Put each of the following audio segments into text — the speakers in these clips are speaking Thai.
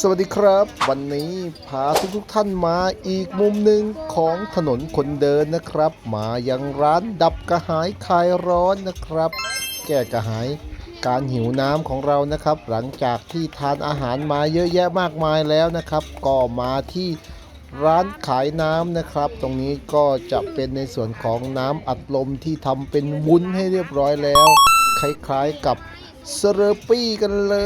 สวัสดีครับ วันนี้พาทุกทุกท่านมาอีกมุมหนึ่งของถนนคนเดินนะครับ มายังร้านดับกระหายคลายร้อนนะครับ แก้กระหายการหิวน้ำของเรานะครับ หลังจากที่ทานอาหารมาเยอะแยะมากมายแล้วนะครับ ก็มาที่ร้านขายน้ำนะครับ ตรงนี้ก็จะเป็นในส่วนของน้ำอัดลมที่ทำเป็นวุ้นให้เรียบร้อยแล้ว คล้ายๆกับ เซเลปี้กันเล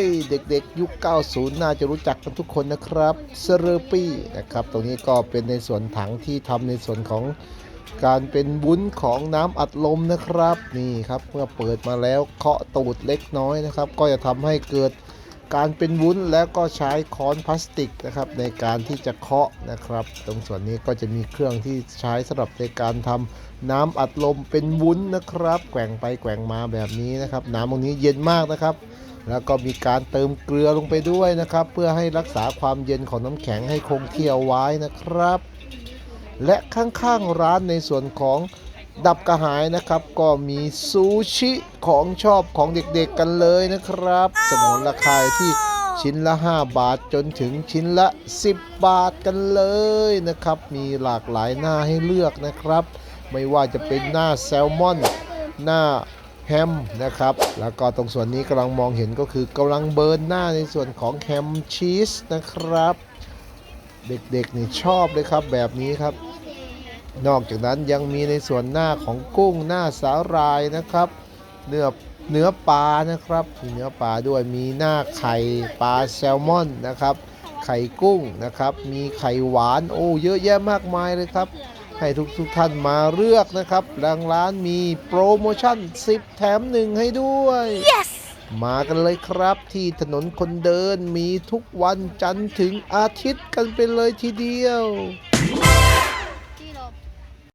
ย เด็กๆ ยุค 90 น่าจะรู้จักกันทุกคนนะครับเซเลปี้นะครับ ตรงนี้ก็เป็นในส่วนถังที่ทำในส่วนของการเป็นวุ้นของน้ำอัดลมนะครับ นี่ครับเมื่อเปิดมาแล้วเคาะตูดเล็กน้อยนะครับ ก็จะทำให้เกิดการเป็นวุ้นแล้วก็ใช้ค้อนพลาสติกนะครับในการที่จะเคาะนะครับ ตรงส่วนนี้ก็จะมีเครื่องที่ใช้สำหรับในการทำ น้ำอัดลมเป็นวุ้นนะครับ แกว่งไปแกว่งมาแบบนี้นะครับ น้ำตรงนี้เย็นมากนะครับ แล้วก็มีการเติมเกลือลงไปด้วยนะครับ เพื่อให้รักษาความเย็นของน้ำแข็งให้คงที่เอาไว้นะครับ และข้างๆร้านในส่วนของดับกระหายนะครับ ก็มีซูชิของชอบของเด็กๆกันเลยนะครับ สมุนราคาที่ชิ้นละ 5 บาทจนถึงชิ้นละ 10 บาทกันเลยนะครับ มีหลากหลายหน้าให้เลือกนะครับ ไม่ว่าจะเป็นหน้าแซลมอน หน้าแฮมนะครับ แล้วก็ตรงส่วนนี้กำลังมองเห็นก็คือกำลังเบิร์นหน้าในส่วนของแฮมชีสนะครับ เด็กๆนี่ชอบเลยครับแบบนี้ครับ นอกจากนั้นยังมีในส่วนหน้าของกุ้งหน้าสาหร่ายนะครับ เนื้อเนื้อปลานะครับมีเนื้อปลาด้วยมีหน้าไข่ปลาแซลมอนนะครับ ไข่กุ้งนะครับ มีไข่หวานโอ้เยอะแยะมากมายเลยครับ ให้ทุกทุกๆท่านมาเลือกนะครับทางร้านมีโปรโมชั่น 10 แถม1ให้ด้วย Yes! มากันเลยครับที่ถนนคนเดินมีทุกวันจันทร์ถึงอาทิตย์กันไปเลยทีเดียวที่ลบ